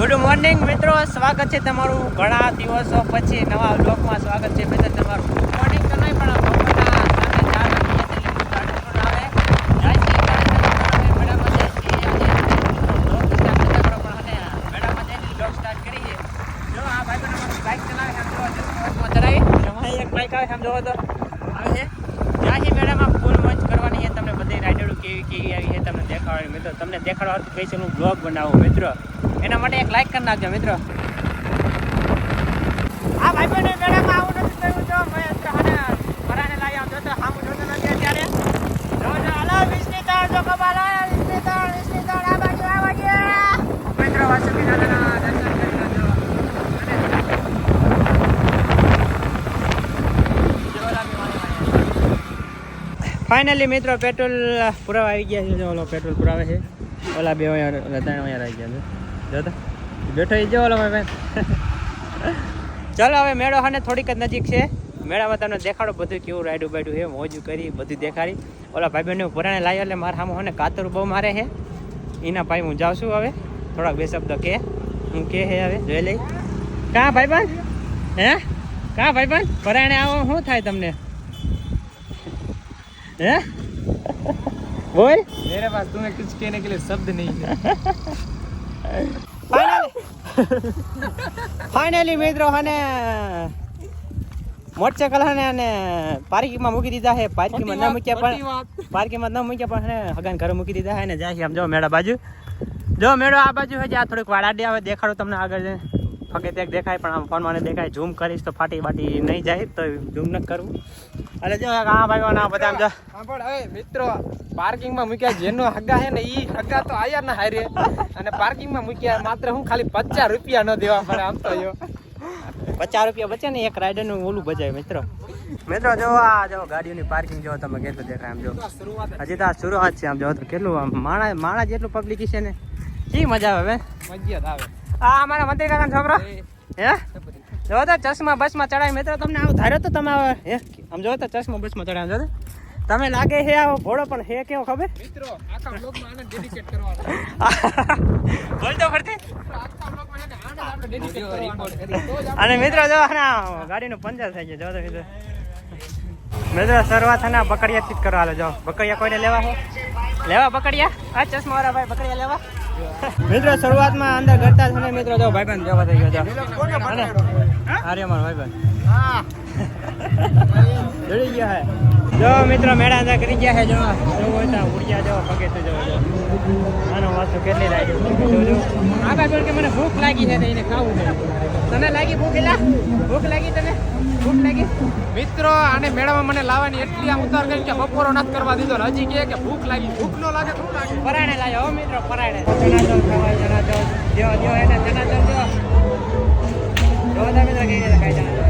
Good morning મિત્રો. સ્વાગત છે તમારું ઘણા દિવસો પછી નવા બ્લોગમાં સ્વાગત છે મિત્રો તમારું. મોર્નિંગ તો નહીં, પણ બપોરના સામે ચાર વાગ્યા છે એટલે ગાડી પણ આવે જાય છે ગાડી પણ મેળામાં જઈશું બ્લોગ સ્ટાર્ટ કરીએ જો આ ભાઈ બનાવવાનું બાઇક ચલાવે આમ જોવો જો સ્પોર્ટમાં ચલાવી તમારી એક બાઇક આવે આમ જોવો તો આવે છે ત્યાં છે મેળામાં ફૂલ મોજ કરવાની છે તમને બધી રાઇડરો કેવી કેવી આવી છે તમને દેખાડવાની મિત્રો, તમને દેખાડવા સ્પેશિયલ હું બ્લોગ બનાવું, મિત્રો. એના માટે એક લાઈક કરી નાખજો, મિત્રો. આ ભાઈ બહેનો આવું નથી થયું તો તો હને પરાને લાવી જોતો નથી અત્યારે. જો જો, હલો ત્રણ જો કબાલ આવ્યા વીસની ત્રણ વીસની ત્રણ આ બાજુ આ બાજુ મિત્રો વાસુકી દાદાના દર્શન કરી લેજો ફાઇનલી મિત્રો, પેટ્રોલ પુરાવા આવી ગયા છે. ઓલો પેટ્રોલ પુરાવે છે. ઓલા બે ઓલા ત્રણ અહીંયા આવી ગયા છે. જોતા બેઠો આવી જો, ઓલો ભાઈ ચાલો, હવે મેળો હાને થોડીક જ નજીક છે. મેળામાં તમને દેખાડો બધું કેવું રાયડું બાયડું છે, મોજું કરી, બધું દેખાડી. ઓલા ભાઈ બહેનને પુરાણે લાવ્યો એટલે મારા સામે હોને કાતર બહુ મારે છે. એના ભાઈ હું જાઉં છું હવે. થોડાક બે શબ્દ કે. હું કે હે હવે, જોઈ લઈ. કાં ભાઈ હે? કાં ભાઈ પરાણે આવો, શું થાય તમને? હે બોલ मेरे पास तुम्हें कुछ कहने के लिए शब्द नहीं है ફાઇનલી મિત્રો અને મોટરસાયકલ હને અને પાર્કિંગમાં મૂકી દીધા છે પાર્કિંગમાં ન મૂક્યા પણ પાર્કિંગમાં ન મૂક્યા પણ હે હગાન ઘરે મૂકી દીધા છે ને જાય છે આમ જો મેળા બાજુ જો મેળો આ બાજુ હોય આ થોડીક વાડાડી આવે દેખાડો તમને આગળ જઈને ફગે ત્યાં દેખાય પણ આમ ફોનમાં દેખાય ઝૂમ કરીશ તો ફાટી બાટી નહીં જાય તો ઝૂમ ન કરવું એટલે જો આ ભાઈઓ ના બધા જો. પણ હવે મિત્રો પાર્કિંગમાં મૂક્યા જેનો હગા હે ને ઈ હગા તો આયા ના હારે. અને પાર્કિંગમાં મૂક્યા માત્ર હું ખાલી પચાસ રૂપિયા ન દેવા પડે આમ તો યો પચાસ રૂપિયા બચે ને એક રાઈડરનું ઓલું બચાય મિત્રો. મિત્રો જો આ જો ગાડીઓની પાર્કિંગ જો તમે કેટલું દેખાય આમ જો. હજી તો આ શરૂઆત છે આમ જો. તો કેટલું આમ માણા માણા જેટલું પબ્લિક છે ને કી મજા આવે મજા આવે. આ અમારા મંત્રી કાકાનો છોકરો હે? જો તો ચશ્મા બસમાં ચડાવી મિત્રો તમને આવું ધાર્યો તો તમે હે? આમ જો તો ચશ્મા બસમાં ચડાવી જો તમે લાગે હે આવો ભોળો પણ હે કેવો ખબર? મિત્રો આખા બ્લોગમાં આને ડેડિકેટ કરવાનો બોલ તો ફરતી. આને આને અને મિત્રો જો ના ગાડીનું પંચર થઈ ગયું. જો તો મિત્રો. મિત્રો શરૂઆત ના બકડિયાથી જ કરવા જો બકડિયા કોઈને લેવા હે? લેવા બકડિયા આ ચશ્મા વાળા ભાઈ બકડિયા લેવા? મિત્રો શરૂઆતમાં અંદર કરતા જ ને મિત્રો જો ભાઈબંધ જવા થઈ ગયો છે. અરે અમારો ભાઈબંધ. જોડી ગયા હે. જો મિત્રો મેળા અંદર કરી ગયા છે જો જોવું હોય તો ઉડિયા જો પગે તો જો જો. આનો વાસ્તુ કેટલી લાગી જો જો આ બાજુ કે મને ભૂખ લાગી છે એને ખાવું છે. તને લાગી ભૂખ એલા? ભૂખ લાગી તને? ભૂખ લાગી? મિત્રો આને મેળામાં મને લાવવાની એટલી આમ ઉતાર કરી કે બપોરો નથી કરવા દીધો. ને હજી કે કે ભૂખ લાગી. ભૂખ ન લાગે તો શું લાગે? પરાણે લાયો હો મિત્રો પરાણે. જનાચલ ખવાય જનાચલ જો જો એને જનાચલ જો. જો મિત્રો કેવી રીતે ખાય જનાચલ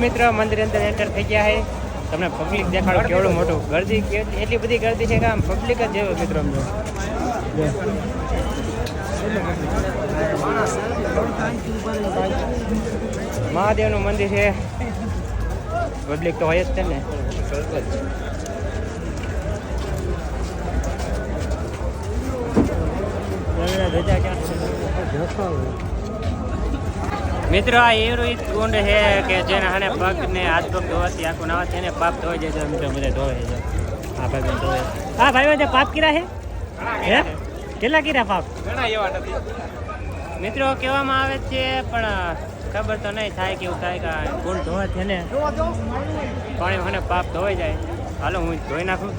મિત્ર, મંદિર અંદર એન્ટર થઈ ગયા છે તમને પબ્લિક દેખાડો કેવડું મોટું ગરદી એટલી બધી ગરદી છે કે આમ પબ્લિક જ જેવો મિત્રો. જો. મહાદેવનું મંદિર છે પબ્લિક તો હોય જ છે ને રજા ક્યાં મિત્રો આ એવું એક કુંડ છે કે જેને હાને પગ ને હાથ પગ ધોવાથી આખું નાવા છે એને પાપ ધોઈ જાય મિત્રો બધા ધોવે છે. આ ભાઈ બંધ ધોવે હા ભાઈ બંધ પાપ કીરા છે? હે? કેટલા કીરા પાપ? ઘણા એવા નથી. મિત્રો કહેવામાં આવે છે પણ ખબર તો નહીં થાય કેવું થાય કે કુંડ છે ને. પાણી મને પાપ ધોઈ જાય. હાલો હું ધોઈ નાખું.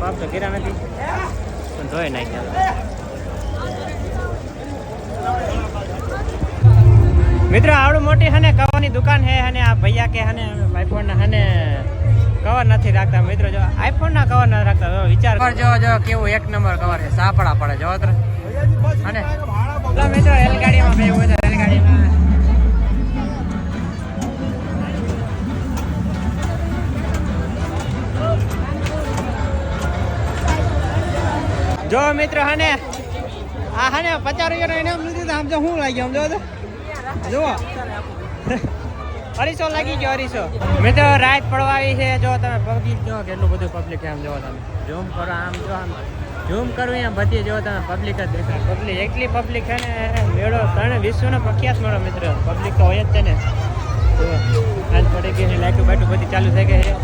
પાપ તો કીરા નથી પણ ધોઈ નાખ્યા. મિત્રો આવડું મોટી હને કવાની દુકાન હે અને આ ભૈયા કે હને ભાઈફોન હને કવર નથી રાખતા. મિત્રો જો આઈફોન ના કવર નથી રાખતા જો વિચાર કર. જો જો કેવું એક નંબર કવર છે? સાપડા પડે જો તો અને? મિત્રો રેલગાડીમાં બે હોય રેલગાડીમાં. જો મિત્ર હને આ હને પચાસ રૂપિયાનો એને લીધું આમ તો શું લાગ્યું આમ જો. જુઓ. અઢીસો લાગી ગયો અઢીસો મિત્રો રાત પડવા આવી છે જો તમે પબ્લિક જો કેટલું બધું પબ્લિક આમ જો તમે. ઝૂમ કરો આમ જો આમ. ઝૂમ કરવું એમ બધી જો તમે પબ્લિક જ દેખાય. પબ્લિક એકલી પબ્લિક છે ને મેળો ત્રણ વિશ્વનો પ્રખ્યાત મેળો મિત્ર. પબ્લિક તો હોય જ છે ને. આજ પડી ગઈ છે લાઈટું બાઈટું બધી ચાલુ થઈ ગઈ છે.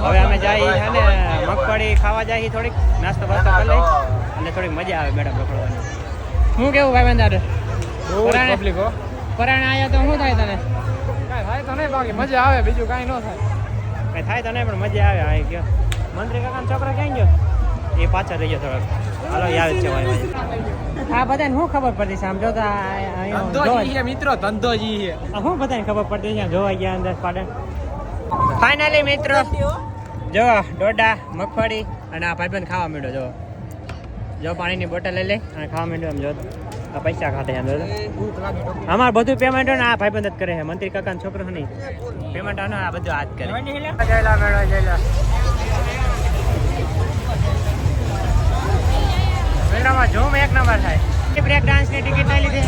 હવે અમે જઈએ અને મગફળી ખાવા જઈએ થોડીક. નાસ્તો બાસ્તો કરી લઈ અને થોડીક મજા આવે મેડમ પકડવાની શું કેવું ભાઈ બંધારે? પબ્લિક હો. પરાણે આયા તો શું થાય તને? કાંઈ થાય તો નહીં બાકી મજા આવે બીજું કાંઈ ન થાય. કઈ થાય તો નહીં પણ મજા આવે આ ગયો મંત્રી કાકાનો છોકરો ક્યાં ગયો? એ પાછળ રહી ગયો થોડોક. હાલો યાદ છે ભાઈ ભાઈ આ બધાને શું ખબર પડતી છે આમ જી મિત્રો ધંધો જી છે. આ શું બધાને ખબર પડતી છે? જોવા ગયા અંદર પાડે. ફાઇનલી મિત્રો. જો ડોડા મગફળી અને આ ભાઈબંધ ખાવા માંડ્યો જો. જો પાણીની બોટલ લઈ લે અને ખાવા માંડ્યો એમ જો તો. આ પૈસા ખાતે અમાર બધું પેમેન્ટ ને આ ભાઈબંધ જ કરે છે. મંત્રી કાકાનો છોકરો નહીં. પેમેન્ટ આનો આ બધું હાથ કરે. મેળામાં ઝૂમ એક નંબર થાય. બ્રેક ડાન્સની ટિકિટ લઈ લીધી.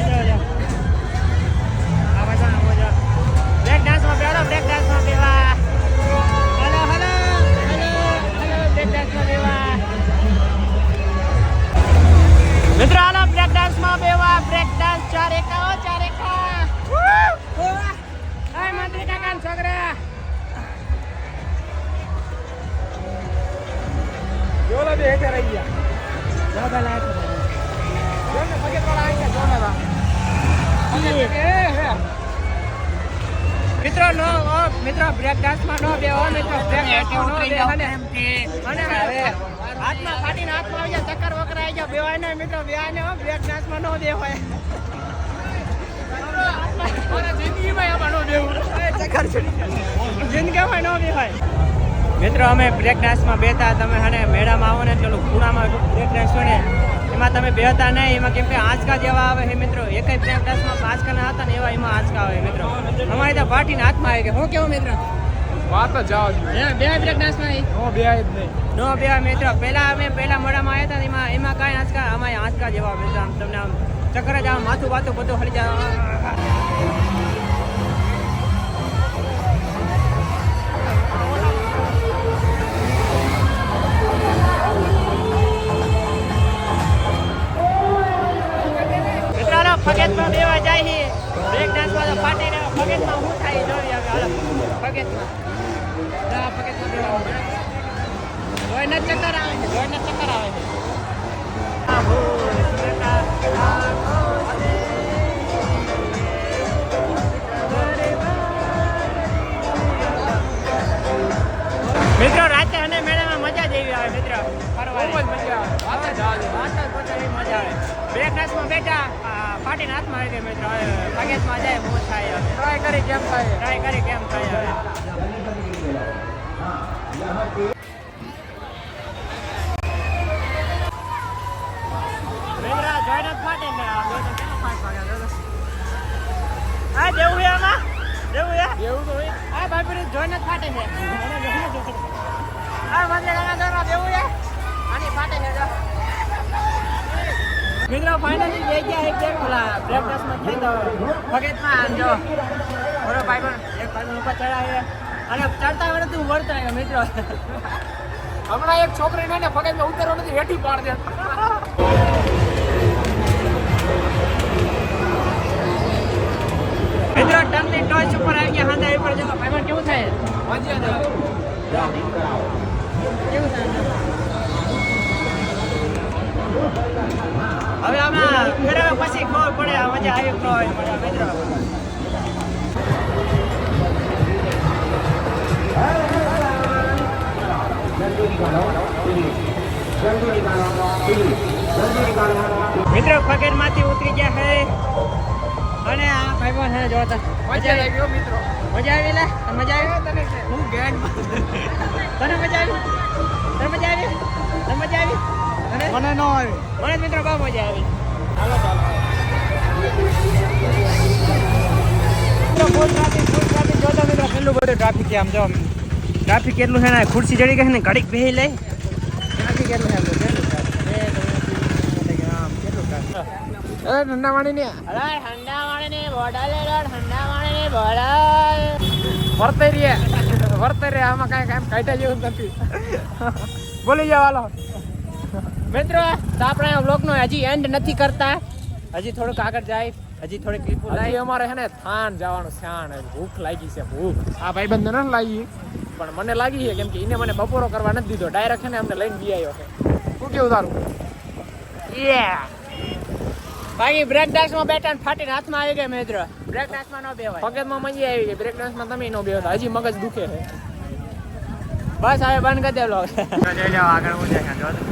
બ્રેક ડાન્સમાં બેહો, બ્રેક ડાન્સમાં બેહવા. છોકરા જોલા બે હેઠે રહી ગયા દાદા લાયક જોને પગે વાળા આવી ગયા જોના એ. હે મિત્રો નો ઓ, મિત્રો બ્રેક ડાન્સમાં નો બેહો મિત્રો બ્રેક ડાન્સમાં નો બે અને અને હાથમાં ફાટીને હાથમાં આવી ગયા ચક્કર વકરા આવી ગયા બેવાય ને મિત્રો બેવાય ને બ્રેક બેવાય મારા નો છૂટી જાય જિંદગીમાં નો બેવાય મિત્રો અમે બ્રેક ડાન્સમાં બેતા તમે હને મેળામાં આવો ને પેલું ખૂણામાં બ્રેક ડાન્સ હોય ને એમાં તમે બેહતા નહીં એમાં કેમ કે આંચકા જેવા આવે છે મિત્રો. એક જ બ્રેક ડાન્સમાં આંચકા ના હતા ને એવા એમાં આંચકા આવે મિત્રો. અમારે તો પાટીને હાથમાં આવી ગયા. હું કેવું મિત્રો? વાત જ જાવ બે બ્રેક ડાન્સમાં નો બે જ નહીં. નો બે મિત્રો. પહેલા અમે પહેલા મોડામાં આવ્યા હતા એમાં એમાં કાંઈ આંચકા અમારે આંચકા જેવા મિત્રો. આમ તમને આમ ચક્કર જ આમ માથું બાથું બધું હળી જાય. ફગેતમાં બેવા જાય છે બ્રેક ડાન્સ તો પાર્ટી ને ફગેતમાં હું થાય જોઈએ હવે હાલો ફગેતમાં. ના ફગેતમાં બેવા જ ચક્કર આવે છે જ ચક્કર આવે છે. મિત્રો રાતે અને મેળામાં મજા જ એવી આવે મિત્રો. ફરવાની. મજા આવે. મજા આવે. બ્રેક ડાન્સમાં બેઠા. આ, પાટીને હાથમાં આવી ગઈ મિત્રો હવે ફગેતમાં જાય મોજ થાય. હવે ટ્રાય કરી કેમ થાય? ટ્રાય કરી કેમ થાય હવે. આ બે તો કેટલો ફાટ વાગ્યા જો તો. આ દેવું છે આમાં? દેવું છે? એવું તો આ ભાઈ જોઈને જ ફાટે છે મિત્રો ફાઇનલી બે ગયા એક એક. ઓલા બ્રેક ડાન્સમાં થઈ તો ભગતમાં જો, ઓલો ભાઈ પણ એક ભાઈ ઉપર ચડાવે અને ચડતા વડે તું વળતો આવ્યો મિત્રો. હમણાં એક છોકરીને ને પગે ઉતરવા નથી હેઠી પાડ દે. મિત્રો ટનની ટોચ ઉપર આવી ગયા હાંધા ઉપર જો ભાઈ કેવું થાય? મજા આવે કેવું થાય હવે આમાં ફેરવે પછી ખબર પડે આ મજા આવી ન મિત્રો મિત્રો માંથી ઉતરી ગયા હે. અને આ ભાઈ પણ હે જોતા મજા આવી. ગયો મિત્રો. મજા આવી લે? તને મજા આવી? હું ગેંગ. તને મજા આવી? તને મજા આવી? તને મજા આવી? તને મને ન આવી. મને મિત્રો બહુ મજા આવી. હાલો ચાલો. ફૂલ ટ્રાફિક ફૂલ ટ્રાફિક જોતા મિત્રો કેટલું બધું ટ્રાફિક છે આમ જો ટ્રાફિક કેટલું છે ને ખુરશી ચડી ગઈ છે ને ઘડીક બેસી લઈ. ટ્રાફિક કેટલું છે ઠંડા પાણી ને ઠંડા બોટલ લે બોટલ. વર્તે રે. વર્તે રે આમાં કાંઈ કામ કાઢ્યા જેવું નથી. બોલી જાવ હાલો. મિત્રો તો આપણે આ બ્લોગનો હજી એન્ડ નથી કરતા. હજી થોડુંક આગળ જાય હજી થોડીક ક્લિપો હજી લાય. અમારે છે ને થાન જવાનું શાન ભૂખ લાગી છે ભૂખ. આ ભાઈબંધ નથી લાગી. પણ મને લાગી છે કેમ કે એને મને બપોરો કરવા નથી દીધો. ડાયરેક્ટ છે ને અમને લઈને બી આવ્યો છે. શું કેવું તારું? બાકી બ્રેક ડાન્સમાં બેઠા ને ફાટીને હાથમાં આવી ગઈ મિત્રો. બ્રેક ડાન્સમાં ન બેવાય. પગતમાં મજી આવી ગઈ. બ્રેક ડાન્સમાં તમે નો બેહતા હજી મગજ દુખે છે. બસ હવે બંધ કરી દે બ્લોગ આગળ હું જાય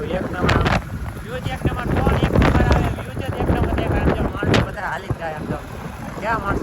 એક નંબર વ્યૂઝ એક નંબર ફોન એક નંબર આવે વ્યૂઝ એક નંબર દેખાય આમ તો બધા હાલી જાય આમ તો ક્યાં માણસ